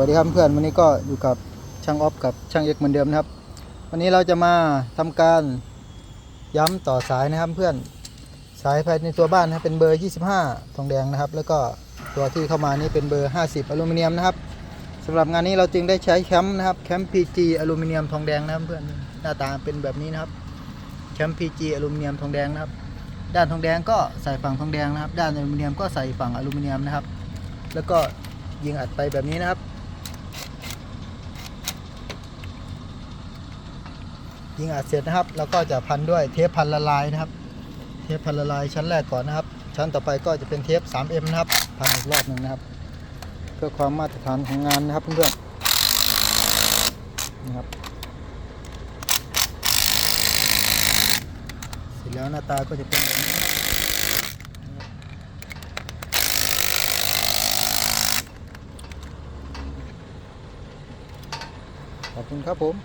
วัสดีครับเพื่อนวันนี้ก็อยู่กับช่างออฟกับช่างเอกเหมือนเดิมนะครับ วันนี้เราจะมาทำการย้ำต่อสายนะครับเพื่อนสายภายในตัวบ้านนะเป็นเบอร์ 25 ทองแดงนะครับ แล้วก็ตัวที่เข้ามานี่เป็นเบอร์ 50 อลูมิเนียมนะครับสำหรับงานนี้เราจึงได้ใช้แคมป์นะครับแคมป์ PG อลูมิเนียมทองแดงนะครับเพื่อนหน้าตาเป็นแบบนี้นะครับแคมป์ PG อลูมิเนียมทองแดงนะครับ ด้านทองแดงก็ใส่ฝั่งทองแดงนะครับ ด้านอลูมิเนียมก็ใส่ฝั่งอลูมิเนียมนะครับ แล้วก็ยิงอัดไปแบบนี้นะครับ ยิงอัดเสร็จนะครับเราก็จะพันด้วยเทปพันละลายนะครับ เทปพันละลายชั้นแรกก่อนนะครับ ชั้นต่อไปก็จะเป็นเทป 3M นะครับพันอีกรอบหนึ่งนะครับ เพื่อความมาตรฐานของงานนะครับเพื่อนๆนะครับเสร็จแล้วหน้าตาก็จะเป็นแบบนี้ขอบคุณครับผม